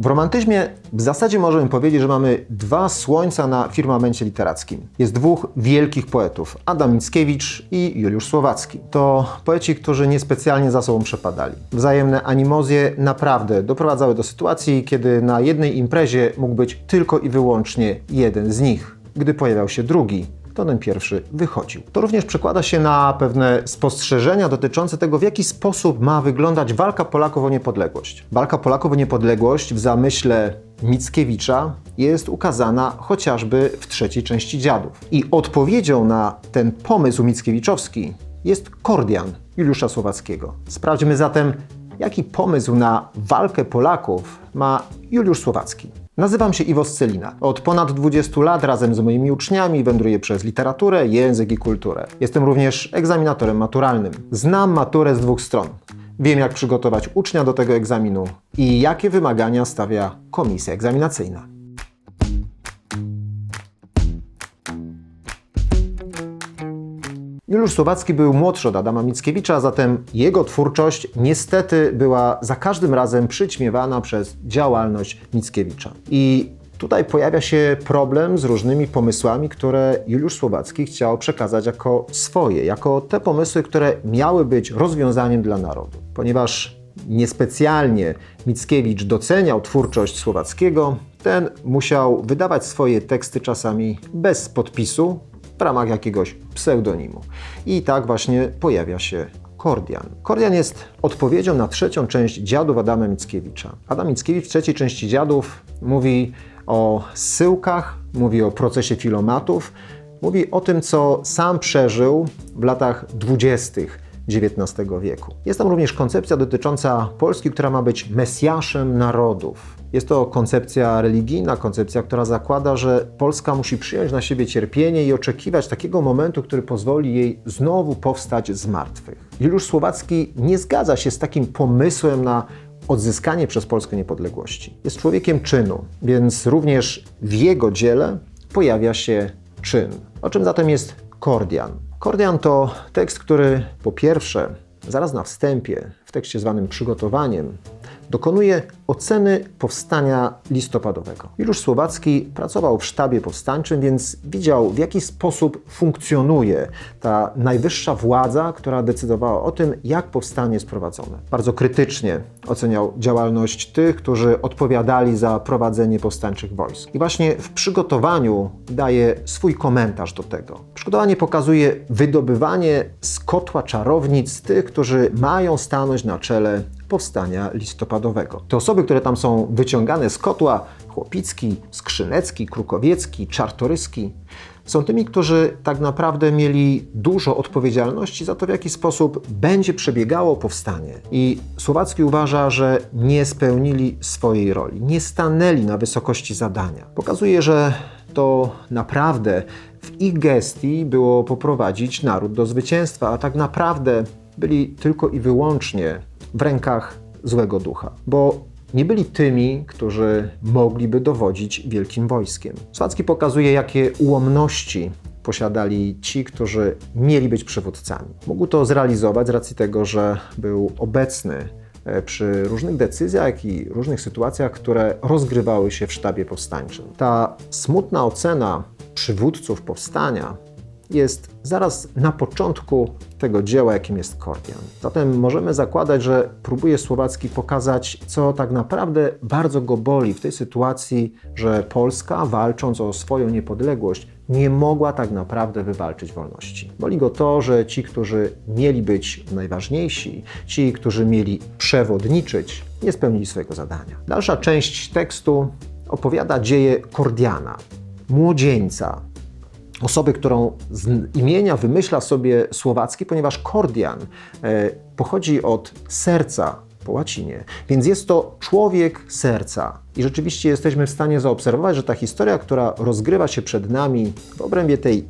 W romantyzmie w zasadzie możemy powiedzieć, że mamy dwa słońca na firmamencie literackim. Jest dwóch wielkich poetów, Adam Mickiewicz i Juliusz Słowacki. To poeci, którzy niespecjalnie za sobą przepadali. Wzajemne animozje naprawdę doprowadzały do sytuacji, kiedy na jednej imprezie mógł być tylko i wyłącznie jeden z nich. Gdy pojawiał się drugi, to ten pierwszy wychodził. To również przekłada się na pewne spostrzeżenia dotyczące tego, w jaki sposób ma wyglądać walka Polaków o niepodległość. Walka Polaków o niepodległość w zamyśle Mickiewicza jest ukazana chociażby w trzeciej części Dziadów. I odpowiedzią na ten pomysł mickiewiczowski jest Kordian Juliusza Słowackiego. Sprawdźmy zatem, jaki pomysł na walkę Polaków ma Juliusz Słowacki. Nazywam się Iwo Scelina. Od ponad 20 lat razem z moimi uczniami wędruję przez literaturę, język i kulturę. Jestem również egzaminatorem maturalnym. Znam maturę z dwóch stron. Wiem, jak przygotować ucznia do tego egzaminu i jakie wymagania stawia komisja egzaminacyjna. Juliusz Słowacki był młodszy od Adama Mickiewicza, zatem jego twórczość niestety była za każdym razem przyćmiewana przez działalność Mickiewicza. I tutaj pojawia się problem z różnymi pomysłami, które Juliusz Słowacki chciał przekazać jako swoje, jako te pomysły, które miały być rozwiązaniem dla narodu. Ponieważ niespecjalnie Mickiewicz doceniał twórczość Słowackiego, ten musiał wydawać swoje teksty czasami bez podpisu, w ramach jakiegoś pseudonimu. I tak właśnie pojawia się Kordian. Kordian jest odpowiedzią na trzecią część Dziadów Adama Mickiewicza. Adam Mickiewicz w trzeciej części Dziadów mówi o zsyłkach, mówi o procesie filomatów, mówi o tym, co sam przeżył w latach dwudziestych XIX wieku. Jest tam również koncepcja dotycząca Polski, która ma być mesjaszem narodów. Jest to koncepcja religijna, koncepcja, która zakłada, że Polska musi przyjąć na siebie cierpienie i oczekiwać takiego momentu, który pozwoli jej znowu powstać z martwych. Juliusz Słowacki nie zgadza się z takim pomysłem na odzyskanie przez Polskę niepodległości. Jest człowiekiem czynu, więc również w jego dziele pojawia się czyn. O czym zatem jest Kordian? Kordian to tekst, który po pierwsze, zaraz na wstępie, w tekście zwanym przygotowaniem, dokonuje oceny powstania listopadowego. Juliusz Słowacki pracował w sztabie powstańczym, więc widział, w jaki sposób funkcjonuje ta najwyższa władza, która decydowała o tym, jak powstanie jest prowadzone. Bardzo krytycznie oceniał działalność tych, którzy odpowiadali za prowadzenie powstańczych wojsk. I właśnie w przygotowaniu daje swój komentarz do tego. Przygotowanie pokazuje wydobywanie z kotła czarownic tych, którzy mają stanąć na czele powstania listopadowego. Te osoby, które tam są wyciągane z kotła, Chłopicki, Skrzynecki, Krukowiecki, Czartoryski, są tymi, którzy tak naprawdę mieli dużo odpowiedzialności za to, w jaki sposób będzie przebiegało powstanie. I Słowacki uważa, że nie spełnili swojej roli, nie stanęli na wysokości zadania. Pokazuje, że to naprawdę w ich gestii było poprowadzić naród do zwycięstwa, a tak naprawdę byli tylko i wyłącznie w rękach złego ducha, bo nie byli tymi, którzy mogliby dowodzić wielkim wojskiem. Słowacki pokazuje, jakie ułomności posiadali ci, którzy mieli być przywódcami. Mógł to zrealizować z racji tego, że był obecny e, przy różnych decyzjach i różnych sytuacjach, które rozgrywały się w sztabie powstańczym. Ta smutna ocena przywódców powstania jest zaraz na początku tego dzieła, jakim jest Kordian. Zatem możemy zakładać, że próbuje Słowacki pokazać, co tak naprawdę bardzo go boli w tej sytuacji, że Polska, walcząc o swoją niepodległość, nie mogła tak naprawdę wywalczyć wolności. Boli go to, że ci, którzy mieli być najważniejsi, ci, którzy mieli przewodniczyć, nie spełnili swojego zadania. Dalsza część tekstu opowiada dzieje Kordiana, młodzieńca, osoby, którą z imienia wymyśla sobie Słowacki, ponieważ Kordian e, pochodzi od serca po łacinie, więc jest to człowiek serca. I rzeczywiście jesteśmy w stanie zaobserwować, że ta historia, która rozgrywa się przed nami w obrębie tej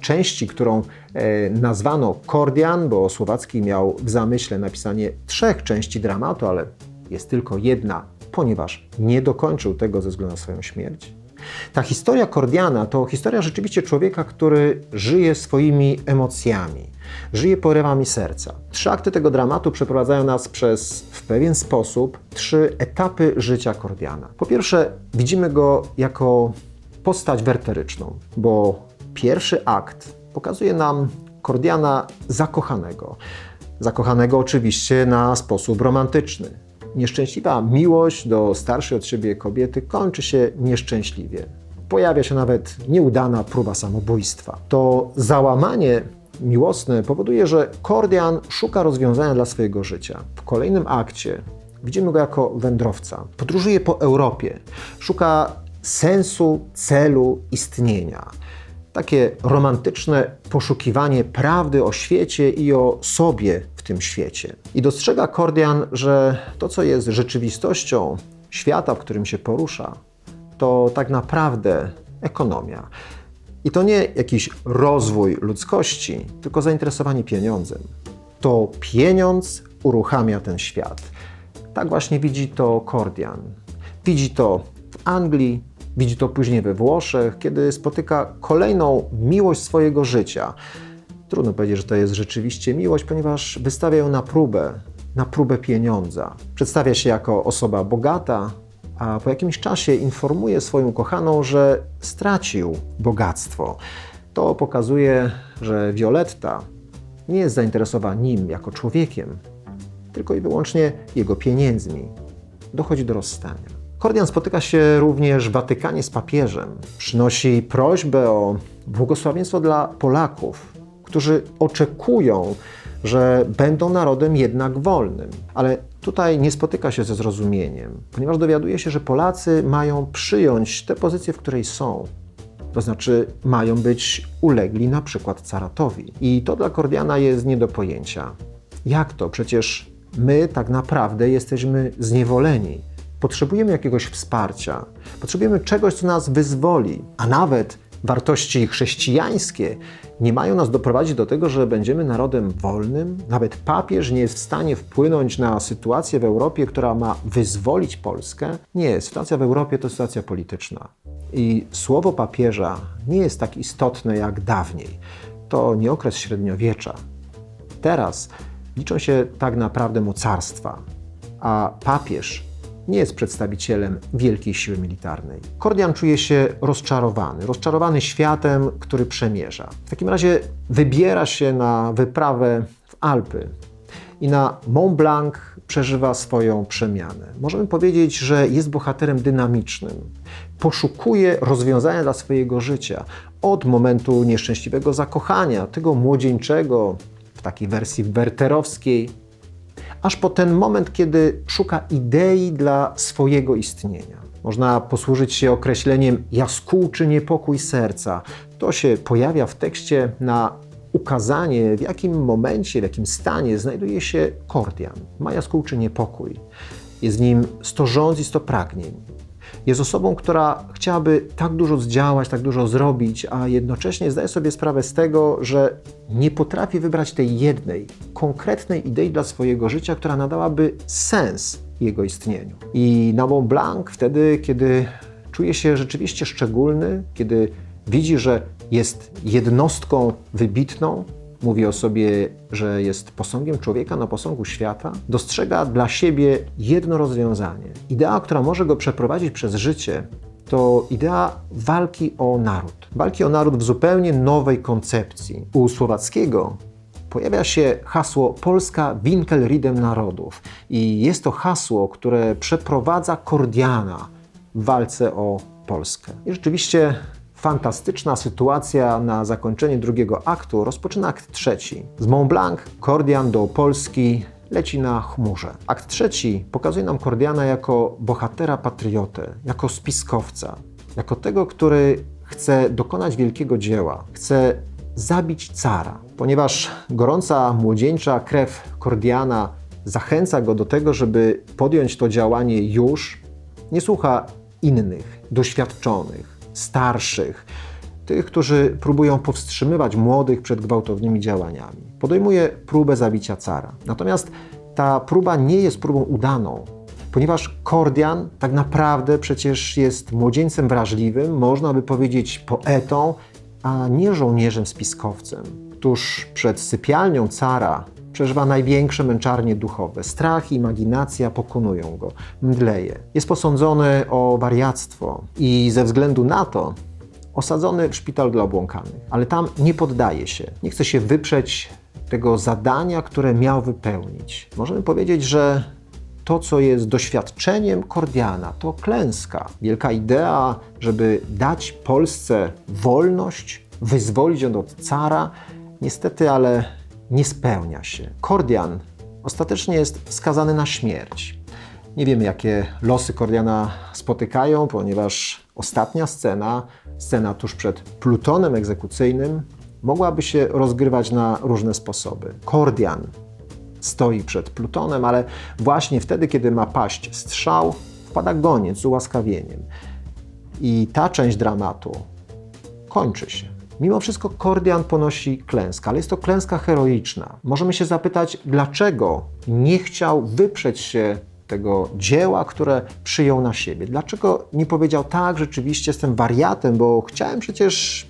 części, którą e, nazwano Kordian, bo Słowacki miał w zamyśle napisanie trzech części dramatu, ale jest tylko jedna, ponieważ nie dokończył tego ze względu na swoją śmierć Ta historia Kordiana to historia rzeczywiście człowieka, który żyje swoimi emocjami, żyje porywami serca. Trzy akty tego dramatu przeprowadzają nas przez w pewien sposób trzy etapy życia Kordiana. Po pierwsze, widzimy go jako postać werteryczną, bo pierwszy akt pokazuje nam Kordiana zakochanego. Zakochanego oczywiście na sposób romantyczny. Nieszczęśliwa miłość do starszej od siebie kobiety kończy się nieszczęśliwie. Pojawia się nawet nieudana próba samobójstwa. To załamanie miłosne powoduje, że Kordian szuka rozwiązania dla swojego życia. W kolejnym akcie widzimy go jako wędrowca. Podróżuje po Europie, szuka sensu, celu istnienia. Takie romantyczne poszukiwanie prawdy o świecie i o sobie w tym świecie. I dostrzega Kordian, że to, co jest rzeczywistością świata, w którym się porusza, to tak naprawdę ekonomia. I to nie jakiś rozwój ludzkości, tylko zainteresowanie pieniądzem. To pieniądz uruchamia ten świat. Tak właśnie widzi to Kordian. Widzi to w Anglii, widzi to później we Włoszech, kiedy spotyka kolejną miłość swojego życia. Trudno powiedzieć, że to jest rzeczywiście miłość, ponieważ wystawia ją na próbę, na próbę pieniądza. Przedstawia się jako osoba bogata, a po jakimś czasie informuje swoją kochaną, że stracił bogactwo. To pokazuje, że Violetta nie jest zainteresowana nim jako człowiekiem, tylko i wyłącznie jego pieniędzmi. Dochodzi do rozstania. Kordian spotyka się również w Watykanie z papieżem. Przynosi prośbę o błogosławieństwo dla Polaków, którzy oczekują, że będą narodem jednak wolnym. Ale tutaj nie spotyka się ze zrozumieniem, ponieważ dowiaduje się, że Polacy mają przyjąć tę pozycję, w której są. To znaczy, mają być ulegli na przykład caratowi. I to dla Kordiana jest nie do pojęcia. Jak to? Przecież my tak naprawdę jesteśmy zniewoleni. Potrzebujemy jakiegoś wsparcia, potrzebujemy czegoś, co nas wyzwoli, a nawet wartości chrześcijańskie nie mają nas doprowadzić do tego, że będziemy narodem wolnym. Nawet papież nie jest w stanie wpłynąć na sytuację w Europie, która ma wyzwolić Polskę. Nie, sytuacja w Europie to sytuacja polityczna. I słowo papieża nie jest tak istotne jak dawniej. To nie okres średniowiecza. Teraz liczą się tak naprawdę mocarstwa, a papież nie jest przedstawicielem wielkiej siły militarnej. Kordian czuje się rozczarowany, rozczarowany światem, który przemierza. W takim razie wybiera się na wyprawę w Alpy i na Mont Blanc przeżywa swoją przemianę. Możemy powiedzieć, że jest bohaterem dynamicznym. Poszukuje rozwiązania dla swojego życia od momentu nieszczęśliwego zakochania, tego młodzieńczego, w takiej wersji werterowskiej, aż po ten moment, kiedy szuka idei dla swojego istnienia. Można posłużyć się określeniem jaskółczy niepokój serca. To się pojawia w tekście na ukazanie, w jakim momencie, w jakim stanie znajduje się Kordian. Ma jaskółczy niepokój. Jest nim sto rządz i sto pragnień. Jest osobą, która chciałaby tak dużo zdziałać, tak dużo zrobić, a jednocześnie zdaje sobie sprawę z tego, że nie potrafi wybrać tej jednej, konkretnej idei dla swojego życia, która nadałaby sens jego istnieniu. I na Mont Blanc wtedy, kiedy czuje się rzeczywiście szczególny, kiedy widzi, że jest jednostką wybitną, mówi o sobie, że jest posągiem człowieka na posągu świata, dostrzega dla siebie jedno rozwiązanie. Idea, która może go przeprowadzić przez życie, to idea walki o naród. Walki o naród w zupełnie nowej koncepcji. U Słowackiego pojawia się hasło Polska Winkelriedem Narodów. I jest to hasło, które przeprowadza Kordiana w walce o Polskę. I rzeczywiście fantastyczna sytuacja na zakończenie drugiego aktu rozpoczyna akt trzeci. Z Mont Blanc Kordian do Polski leci na chmurze. Akt trzeci pokazuje nam Kordiana jako bohatera patriotę, jako spiskowca, jako tego, który chce dokonać wielkiego dzieła, chce zabić cara, ponieważ gorąca młodzieńcza krew Kordiana zachęca go do tego, żeby podjąć to działanie już, nie słucha innych, doświadczonych, starszych, tych, którzy próbują powstrzymywać młodych przed gwałtownymi działaniami. Podejmuje próbę zabicia cara. Natomiast ta próba nie jest próbą udaną, ponieważ Kordian tak naprawdę przecież jest młodzieńcem wrażliwym, można by powiedzieć poetą, a nie żołnierzem spiskowcem. Tuż przed sypialnią cara przeżywa największe męczarnie duchowe. Strach i imaginacja pokonują go, mdleje. Jest posądzony o wariactwo i ze względu na to osadzony w szpital dla obłąkanych. Ale tam nie poddaje się, nie chce się wyprzeć tego zadania, które miał wypełnić. Możemy powiedzieć, że to, co jest doświadczeniem Kordiana, to klęska. Wielka idea, żeby dać Polsce wolność, wyzwolić ją od cara, niestety, ale nie spełnia się. Kordian ostatecznie jest skazany na śmierć. Nie wiemy, jakie losy Kordiana spotykają, ponieważ ostatnia scena, scena tuż przed plutonem egzekucyjnym, mogłaby się rozgrywać na różne sposoby. Kordian stoi przed plutonem, ale właśnie wtedy, kiedy ma paść strzał, wpada goniec z ułaskawieniem. I ta część dramatu kończy się. Mimo wszystko Kordian ponosi klęskę, ale jest to klęska heroiczna. Możemy się zapytać, dlaczego nie chciał wyprzeć się tego dzieła, które przyjął na siebie. Dlaczego nie powiedział tak, rzeczywiście jestem wariatem, bo chciałem przecież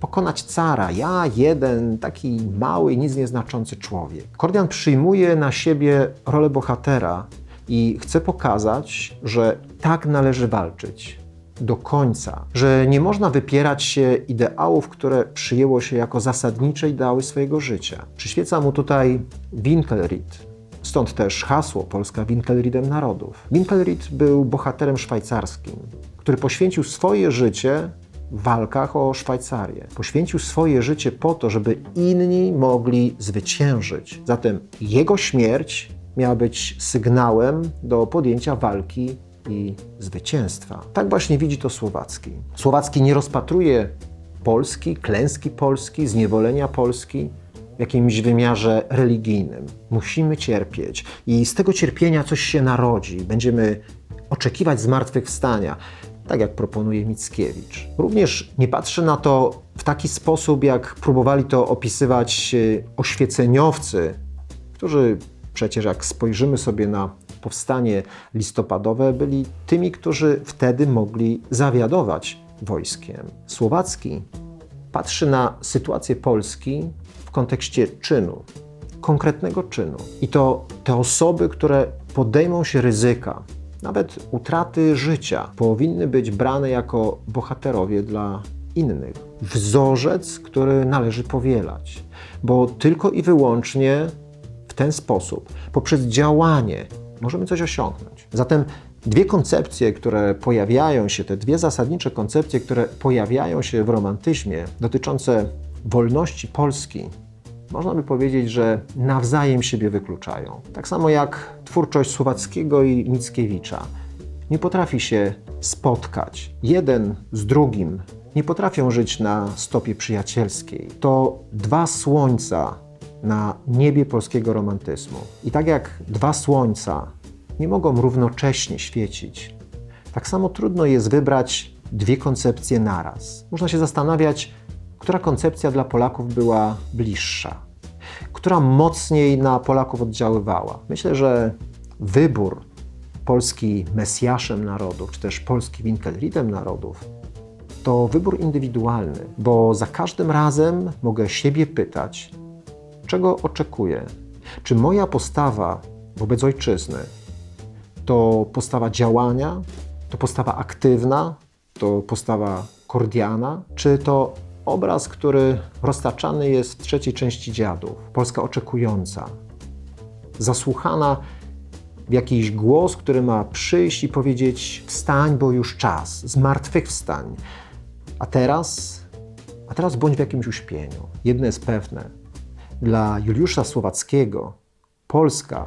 pokonać cara. Ja, jeden, taki mały, nic nieznaczący człowiek. Kordian przyjmuje na siebie rolę bohatera i chce pokazać, że tak należy walczyć do końca, że nie można wypierać się ideałów, które przyjęło się jako zasadnicze ideały swojego życia. Przyświeca mu tutaj Winkelried, stąd też hasło Polska Winkelriedem Narodów. Winkelried był bohaterem szwajcarskim, który poświęcił swoje życie w walkach o Szwajcarię. Poświęcił swoje życie po to, żeby inni mogli zwyciężyć. Zatem jego śmierć miała być sygnałem do podjęcia walki i zwycięstwa. Tak właśnie widzi to Słowacki. Słowacki nie rozpatruje Polski, klęski Polski, zniewolenia Polski w jakimś wymiarze religijnym. Musimy cierpieć i z tego cierpienia coś się narodzi. Będziemy oczekiwać zmartwychwstania, tak jak proponuje Mickiewicz. Również nie patrzy na to w taki sposób, jak próbowali to opisywać e, oświeceniowcy, którzy przecież jak spojrzymy sobie na powstanie listopadowe, byli tymi, którzy wtedy mogli zawiadować wojskiem. Słowacki patrzy na sytuację Polski w kontekście czynu, konkretnego czynu. I to te osoby, które podejmą się ryzyka, nawet utraty życia, powinny być brane jako bohaterowie dla innych. Wzorzec, który należy powielać, bo tylko i wyłącznie w ten sposób, poprzez działanie, możemy coś osiągnąć. Zatem dwie koncepcje, które pojawiają się, te dwie zasadnicze koncepcje, które pojawiają się w romantyzmie, dotyczące wolności Polski, można by powiedzieć, że nawzajem siebie wykluczają. Tak samo jak twórczość Słowackiego i Mickiewicza nie potrafi się spotkać. Jeden z drugim nie potrafią żyć na stopie przyjacielskiej. To dwa słońca na niebie polskiego romantyzmu. I tak jak dwa słońca nie mogą równocześnie świecić, tak samo trudno jest wybrać dwie koncepcje naraz. Można się zastanawiać, która koncepcja dla Polaków była bliższa, która mocniej na Polaków oddziaływała. Myślę, że wybór Polski Mesjaszem narodów, czy też Polski Winkelriedem narodów, to wybór indywidualny, bo za każdym razem mogę siebie pytać, czego oczekuję. Czy moja postawa wobec ojczyzny to postawa działania, to postawa aktywna, to postawa kordiana, czy to obraz, który roztaczany jest w trzeciej części dziadów. Polska oczekująca, zasłuchana w jakiś głos, który ma przyjść i powiedzieć: Wstań, bo już czas, zmartwychwstań. A teraz, a teraz bądź w jakimś uśpieniu. Jedno jest pewne: dla Juliusza Słowackiego Polska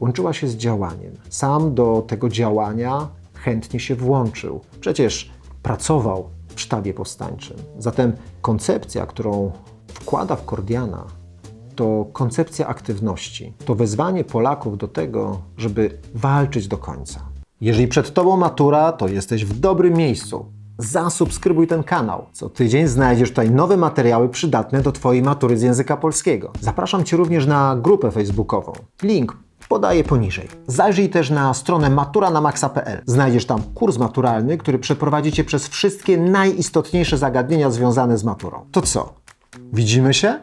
łączyła się z działaniem. Sam do tego działania chętnie się włączył. Przecież pracował w sztabie powstańczym. Zatem koncepcja, którą wkłada w Kordiana, to koncepcja aktywności. To wezwanie Polaków do tego, żeby walczyć do końca. Jeżeli przed Tobą matura, to jesteś w dobrym miejscu. Zasubskrybuj ten kanał. Co tydzień znajdziesz tutaj nowe materiały przydatne do Twojej matury z języka polskiego. Zapraszam Cię również na grupę facebookową. Link podaję poniżej. Zajrzyj też na stronę maturanamaxa.pl. Znajdziesz tam kurs maturalny, który przeprowadzi Cię przez wszystkie najistotniejsze zagadnienia związane z maturą. To co? Widzimy się?